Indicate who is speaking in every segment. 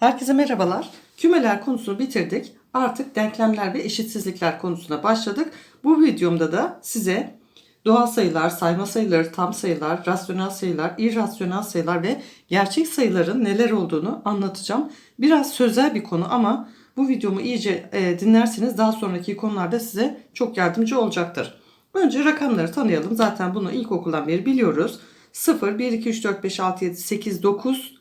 Speaker 1: Herkese merhabalar. Kümeler konusunu bitirdik. Artık denklemler ve eşitsizlikler konusuna başladık. Bu videomda da size doğal sayılar, sayma sayıları, tam sayılar, rasyonel sayılar, irrasyonel sayılar ve gerçek sayıların neler olduğunu anlatacağım. Biraz sözel bir konu ama bu videomu iyice e, dinlerseniz daha sonraki konularda size çok yardımcı olacaktır. Önce rakamları tanıyalım. Zaten bunu ilkokuldan beri biliyoruz. 0, 1, 2, 3, 4, 5, 6, 7, 8, 9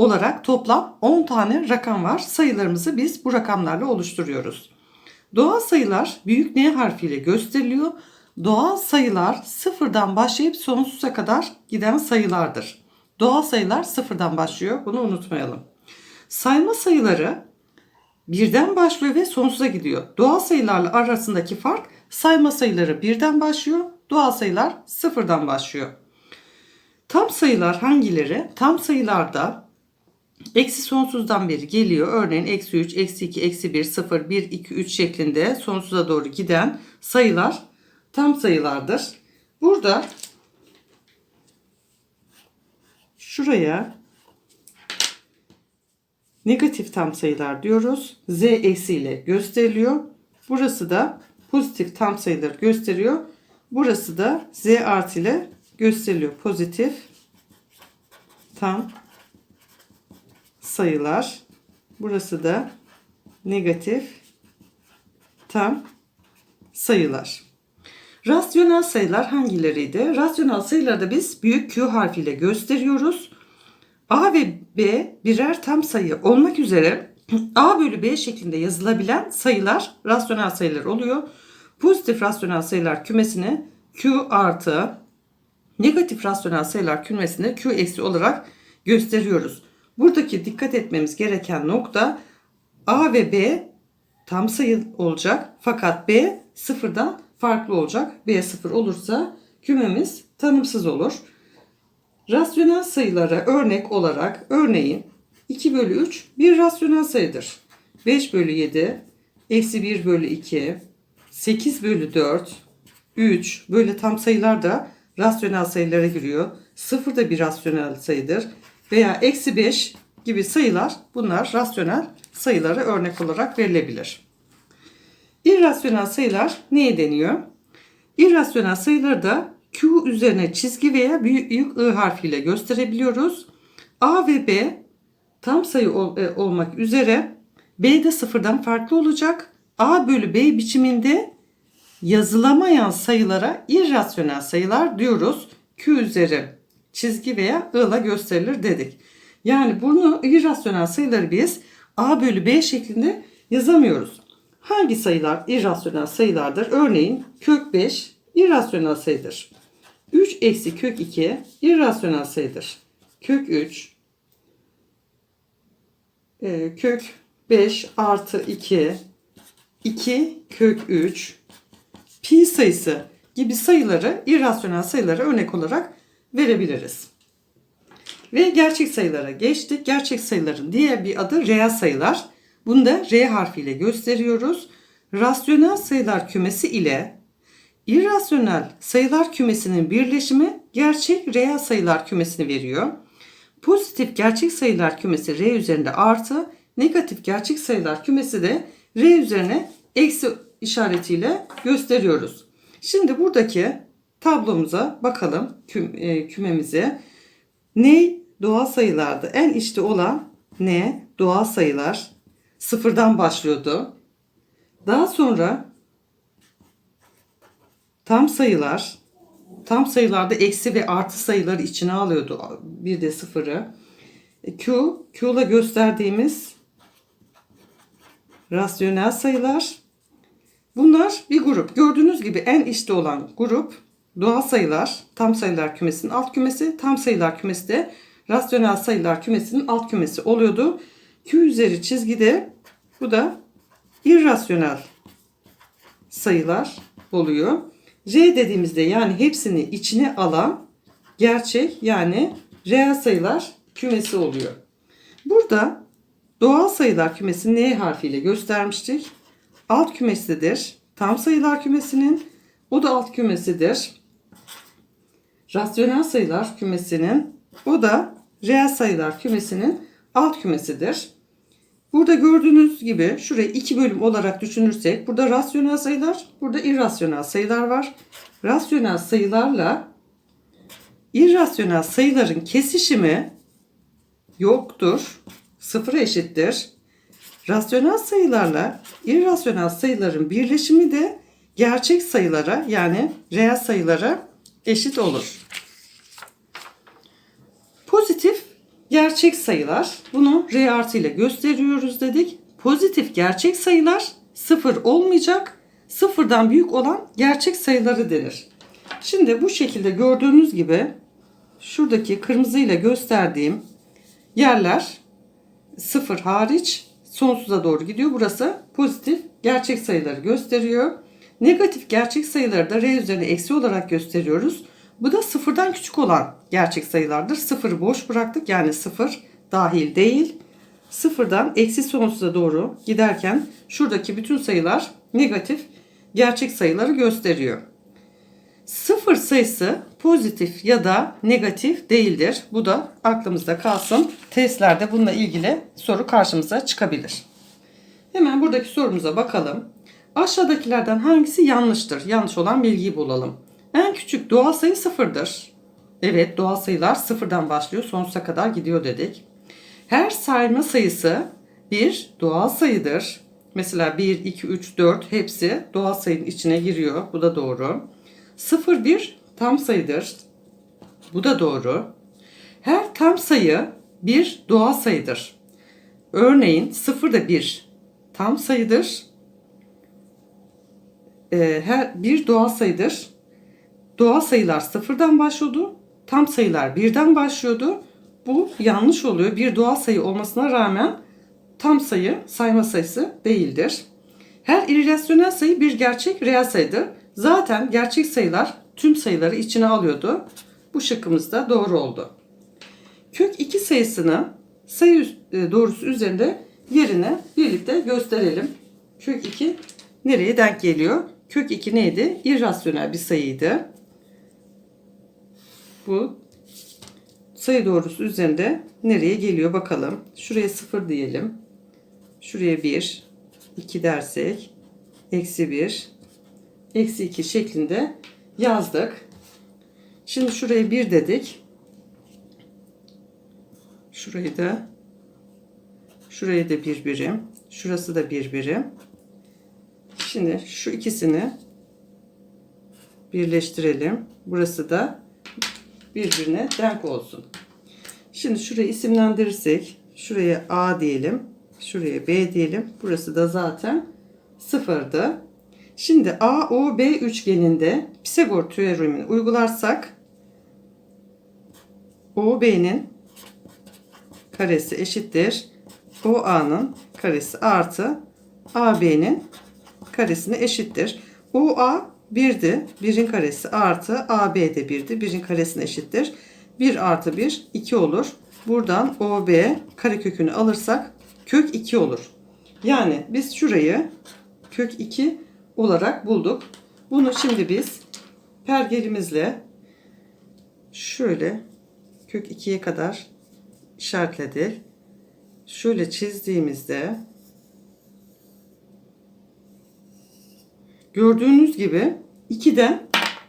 Speaker 1: olarak toplam 10 tane rakam var. Sayılarımızı biz bu rakamlarla oluşturuyoruz. Doğal sayılar büyük N harfiyle gösteriliyor. Doğal sayılar sıfırdan başlayıp sonsuza kadar giden sayılardır. Doğal sayılar sıfırdan başlıyor. Bunu unutmayalım. Sayma sayıları birden başlıyor ve sonsuza gidiyor. Doğal sayılarla arasındaki fark sayma sayıları birden başlıyor. Doğal sayılar sıfırdan başlıyor. Tam sayılar hangileri? Tam sayılarda Eksi sonsuzdan beri geliyor. Örneğin eksi 3, eksi 2, eksi 1, 0, 1, 2, 3 şeklinde sonsuza doğru giden sayılar tam sayılardır. Burada şuraya negatif tam sayılar diyoruz. Z eksiyle gösteriliyor. Burası da pozitif tam sayıları gösteriyor. Burası da Z artı ile gösteriliyor. Pozitif tam sayılar. Burası da negatif tam sayılar. Rasyonel sayılar hangileriydi? Rasyonel sayılarda biz büyük Q harfiyle gösteriyoruz. A ve B birer tam sayı olmak üzere A bölü B şeklinde yazılabilen sayılar rasyonel sayılar oluyor. Pozitif rasyonel sayılar kümesine Q artı, negatif rasyonel sayılar kümesine Q eksi olarak gösteriyoruz. Buradaki dikkat etmemiz gereken nokta A ve B tam sayı olacak fakat B sıfırdan farklı olacak. B sıfır olursa kümemiz tanımsız olur. Rasyonel sayılara örnek olarak örneğin 2 bölü 3 bir rasyonel sayıdır. 5 bölü 7, eksi 1 bölü 2, 8 bölü 4, 3 böyle tam sayılar da rasyonel sayılara giriyor. 0 da bir rasyonel sayıdır veya eksi 5 gibi sayılar bunlar rasyonel sayılara örnek olarak verilebilir. İrrasyonel sayılar neye deniyor? İrrasyonel sayıları da Q üzerine çizgi veya büyük I harfiyle gösterebiliyoruz. A ve B tam sayı ol, e, olmak üzere B de sıfırdan farklı olacak. A bölü B biçiminde yazılamayan sayılara irrasyonel sayılar diyoruz. Q üzeri çizgi veya ile gösterilir dedik. Yani bunu irrasyonel sayıları biz A bölü B şeklinde yazamıyoruz. Hangi sayılar irrasyonel sayılardır? Örneğin kök 5 irrasyonel sayıdır. 3 eksi kök 2 irrasyonel sayıdır. Kök 3 e, kök 5 artı 2 2 kök 3 pi sayısı gibi sayıları irrasyonel sayılara örnek olarak verebiliriz. Ve gerçek sayılara geçtik. Gerçek sayıların diğer bir adı reel sayılar. Bunu da R harfiyle gösteriyoruz. Rasyonel sayılar kümesi ile irrasyonel sayılar kümesinin birleşimi gerçek reel sayılar kümesini veriyor. Pozitif gerçek sayılar kümesi R üzerinde artı, negatif gerçek sayılar kümesi de R üzerine eksi işaretiyle gösteriyoruz. Şimdi buradaki tablomuza bakalım küm, e, kümemize. Ne doğal sayılardı. En içte olan ne doğal sayılar sıfırdan başlıyordu. Daha sonra tam sayılar tam sayılarda eksi ve artı sayıları içine alıyordu. Bir de sıfırı. E, Q, Q gösterdiğimiz rasyonel sayılar. Bunlar bir grup. Gördüğünüz gibi en içte olan grup doğal sayılar, tam sayılar kümesinin alt kümesi, tam sayılar kümesi de rasyonel sayılar kümesinin alt kümesi oluyordu. Q üzeri çizgide bu da irrasyonel sayılar oluyor. R dediğimizde yani hepsini içine alan gerçek yani reel sayılar kümesi oluyor. Burada doğal sayılar kümesini N harfiyle göstermiştik. Alt kümesidir. Tam sayılar kümesinin o da alt kümesidir. Rasyonel sayılar kümesinin o da reel sayılar kümesinin alt kümesidir. Burada gördüğünüz gibi şurayı iki bölüm olarak düşünürsek burada rasyonel sayılar, burada irrasyonel sayılar var. Rasyonel sayılarla irrasyonel sayıların kesişimi yoktur. Sıfıra eşittir. Rasyonel sayılarla irrasyonel sayıların birleşimi de gerçek sayılara yani reel sayılara eşit olur. Pozitif gerçek sayılar. Bunu R artı ile gösteriyoruz dedik. Pozitif gerçek sayılar sıfır olmayacak. Sıfırdan büyük olan gerçek sayıları denir. Şimdi bu şekilde gördüğünüz gibi şuradaki kırmızıyla gösterdiğim yerler sıfır hariç sonsuza doğru gidiyor. Burası pozitif gerçek sayıları gösteriyor. Negatif gerçek sayıları da R üzerine eksi olarak gösteriyoruz. Bu da sıfırdan küçük olan gerçek sayılardır. Sıfırı boş bıraktık yani sıfır dahil değil. Sıfırdan eksi sonsuza doğru giderken şuradaki bütün sayılar negatif gerçek sayıları gösteriyor. Sıfır sayısı pozitif ya da negatif değildir. Bu da aklımızda kalsın. Testlerde bununla ilgili soru karşımıza çıkabilir. Hemen buradaki sorumuza bakalım. Aşağıdakilerden hangisi yanlıştır? Yanlış olan bilgiyi bulalım. En küçük doğal sayı sıfırdır. Evet doğal sayılar sıfırdan başlıyor sonsuza kadar gidiyor dedik. Her sayma sayısı bir doğal sayıdır. Mesela 1, 2, 3, 4 hepsi doğal sayının içine giriyor. Bu da doğru. 0, 1 tam sayıdır. Bu da doğru. Her tam sayı bir doğal sayıdır. Örneğin 0 da 1 tam sayıdır. Ee, her bir doğal sayıdır. Doğal sayılar sıfırdan başlıyordu. Tam sayılar birden başlıyordu. Bu yanlış oluyor. Bir doğal sayı olmasına rağmen tam sayı sayma sayısı değildir. Her irrasyonel sayı bir gerçek reel sayıdır. Zaten gerçek sayılar tüm sayıları içine alıyordu. Bu şıkkımız da doğru oldu. Kök 2 sayısını sayı e, doğrusu üzerinde yerine birlikte gösterelim. Kök 2 nereye denk geliyor? Kök 2 neydi? İrrasyonel bir sayıydı. Bu sayı doğrusu üzerinde nereye geliyor bakalım. Şuraya 0 diyelim. Şuraya 1, 2 dersek eksi 1, eksi 2 şeklinde yazdık. Şimdi şuraya 1 dedik. Şurayı da şurayı da bir birim. Şurası da bir birim. Şimdi şu ikisini birleştirelim. Burası da birbirine denk olsun. Şimdi şurayı isimlendirirsek şuraya A diyelim. Şuraya B diyelim. Burası da zaten sıfırdı. Şimdi AOB üçgeninde Pisagor teoremini uygularsak OB'nin karesi eşittir. OA'nın karesi artı AB'nin karesine eşittir. OA 1'di. 1'in karesi artı AB de 1'di. 1'in karesine eşittir. 1 artı 1 2 olur. Buradan OB karekökünü alırsak kök 2 olur. Yani biz şurayı kök 2 olarak bulduk. Bunu şimdi biz pergelimizle şöyle kök 2'ye kadar işaretledik. Şöyle çizdiğimizde gördüğünüz gibi 2'den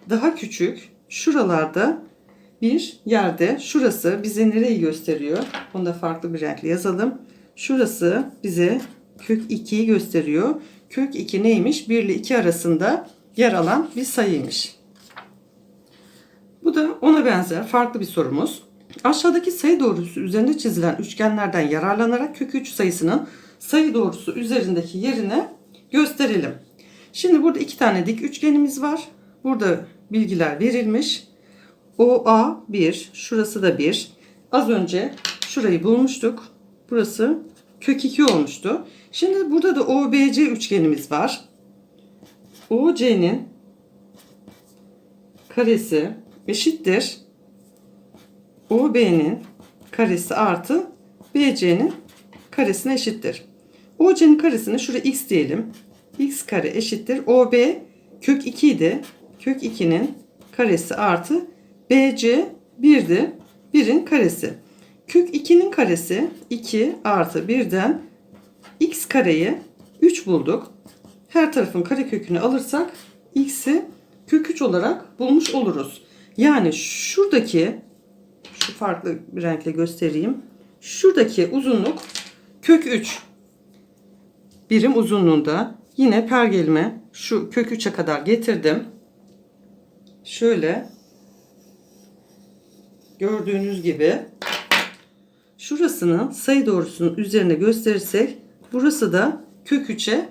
Speaker 1: daha küçük şuralarda bir yerde şurası bize nereyi gösteriyor? Onu da farklı bir renkle yazalım. Şurası bize kök 2'yi gösteriyor. Kök 2 neymiş? 1 ile 2 arasında yer alan bir sayıymış. Bu da ona benzer farklı bir sorumuz. Aşağıdaki sayı doğrusu üzerinde çizilen üçgenlerden yararlanarak kök 3 sayısının sayı doğrusu üzerindeki yerine gösterelim. Şimdi burada iki tane dik üçgenimiz var. Burada bilgiler verilmiş. OA 1, şurası da 1. Az önce şurayı bulmuştuk. Burası kök 2 olmuştu. Şimdi burada da OBC üçgenimiz var. OC'nin karesi eşittir. OB'nin karesi artı BC'nin karesine eşittir. OC'nin karesini şuraya x diyelim. X kare eşittir. OB kök 2 idi. Kök 2'nin karesi artı BC 1'di. 1'in karesi. Kök 2'nin karesi 2 artı 1'den x kareyi 3 bulduk. Her tarafın karekökünü alırsak x'i kök 3 olarak bulmuş oluruz. Yani şuradaki şu farklı bir renkle göstereyim. Şuradaki uzunluk kök 3 birim uzunluğunda. Yine pergelime şu kök 3'e kadar getirdim. Şöyle gördüğünüz gibi şurasının sayı doğrusunun üzerine gösterirsek burası da kök 3'e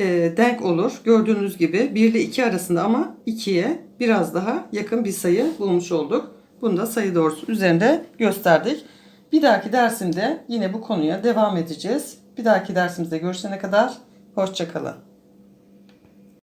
Speaker 1: e, denk olur. Gördüğünüz gibi 1 ile 2 arasında ama 2'ye biraz daha yakın bir sayı bulmuş olduk. Bunu da sayı doğrusu üzerinde gösterdik. Bir dahaki dersimde yine bu konuya devam edeceğiz. Bir dahaki dersimizde görüşene kadar hoşçakalın.